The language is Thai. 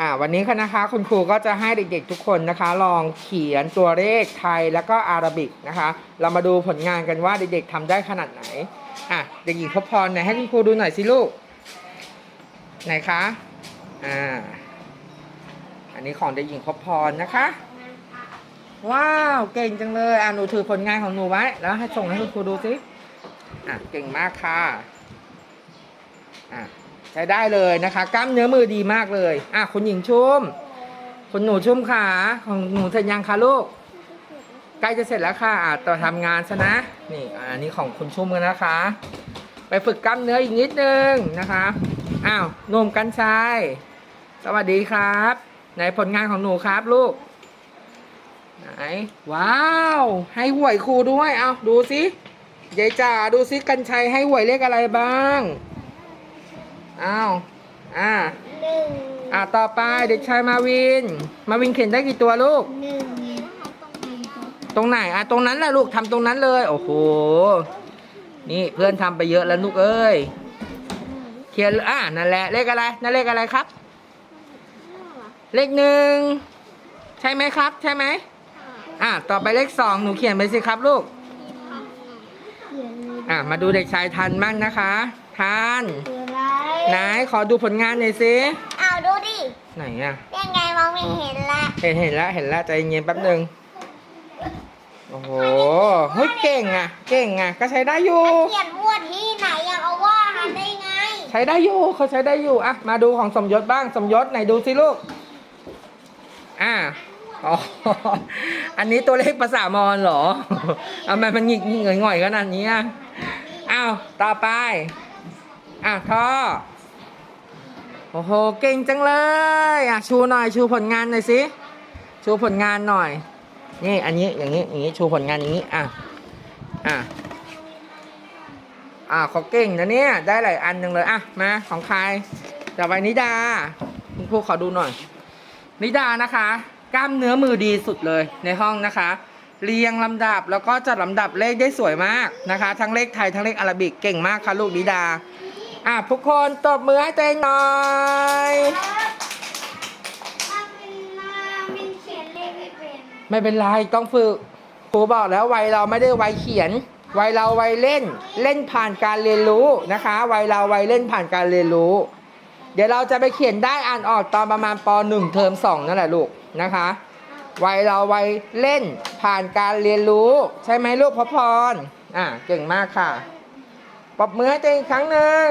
อ่าวันนี้ค่ะนะคะคุณครูก็จะให้เด็กๆทุกคนนะคะ ลองเขียนตัวเลขไทยแล้วก็อาราบิกนะคะ เรามาดูผลงานกันว่าเด็กๆทำได้ขนาดไหนอะเด็กหญิงพบพรไหนให้คุณครูดูหน่อยสิลูกไหนคะอ่าอันนี้ของเด็กหญิงพบพรนะคะ ว้าวเก่งจังเลยอะหนูถือผลงานของหนูไว้ แล้วให้ส่งให้คุณครูดูสิอะเก่งมากค่ะอะ ช้ได้เลยนะคะ กล้ามเนื้อมือดีมากเลย อะคุณหญิงชุ่มคุณหนูชุ่มขาของหนูเสร็จยังคะลูก ใกล้จะเสร็จแล้วค่ะอะต่อทำงานซะนะ นี่อันนี้ของคุณชุ่มกันนะคะ ไปฝึกกล้ามเนื้ออีกนิดนึงนะคะ อ้าวหนุ่มกัญชัยสวัสดีครับไหนผลงานของหนูครับลูก ไหน ว้าว ให้หวยครูด้วย เอาดูสิยายจ๋าดูสิกันชัยให้หวยเลขอะไรบ้าง อ้าวอ่าหนึ่งอ่าต่อไปเด็กชายมาวิน มาวินเขียนได้กี่ตัวลูก หนึ่งตรงไหนอะตรงนั้นแหละลูกทำตรงนั้นเลย โอ้โห นี่เพื่อนทำไปเยอะแล้วลูกเอ้ย เขียนอ่านั่นแหละเลขอะไรนั่นเลขอะไรครับ เลขหนึ่งใช่ไหมครับ ใช่ไหมอ่าต่อไปเลขสองหนูเขียนไปสิครับลูก เขียนเลยอะมาดูเด็กชายทันบ้างนะคะ ทันคืออะ ไรไหนขอดูผลงานหน่อยสิอ้าวดูดิ ไหนอะยังไงมองไม่เห็นละเห็นเห็นแล้วเห็นแล้วใจเย็นแป๊บหนึ่งโอ้โหเฮ้ยเก่งอะเก่งอะก็ใช้ได้อยู่ เขียนมั่วที่ไหนยังเอาว่าหันได้ไง ใช้ได้อยู่เขาใช้ได้อยู่อะมาดูของสมยศบ้างสมยศไหนดูสิลูกอ่าอ๋ออันนี้ตัวเลขภาษามอญเหรอทำไมมันหงิกหงิกหง่อยๆขนาดนี้อะอ้าวต่อไปอะท่อ โอ้โห เก่งจังเลยอะชูหน่อย ชูผลงานหน่อยสิ ชูผลงานหน่อย นี่ อันนี้ อย่างนี้ อย่างนี้ ชูผลงานอย่างนี้ อะ อะ อ่าเขาเก่งนะเนี่ย ได้หลายอันหนึ่งเลย อะ มา ของใครต่อไปนิดา คุณครูขอดูหน่อย นิดานะคะ กล้ามเนื้อมือดีสุดเลยในห้องนะคะ เรียงลำดับแล้วก็จัดลำดับเลขได้สวยมากนะคะ ทั้งเลขไทยทั้งเลขอาราบิก เก่งมากค่ะลูกนิดา อะทุกคนตบมือให้ตัวเองหน่อยถ้าเป็นมามินเขียนเลขไม่เป็นไม่เป็นไรต้องฝึกครูบอกแล้ววัยเราไม่ได้วัยเขียน วัยเราวัยเล่น เล่นผ่านการเรียนรู้นะคะ วัยเราวัยเล่นผ่านการเรียนรู้ เดี๋ยวเราจะไปเขียนได้อ่านออกตอนประมาณป .1 เทอม2นั่นแหละลูกนะคะวัยเราวัยเล่นผ่านการเรียนรู้ ใช่ไหมลูกพระพรอะเก่งมากค่ะ ปรบมือให้ตัวเองอีกครั้งหนึ่ง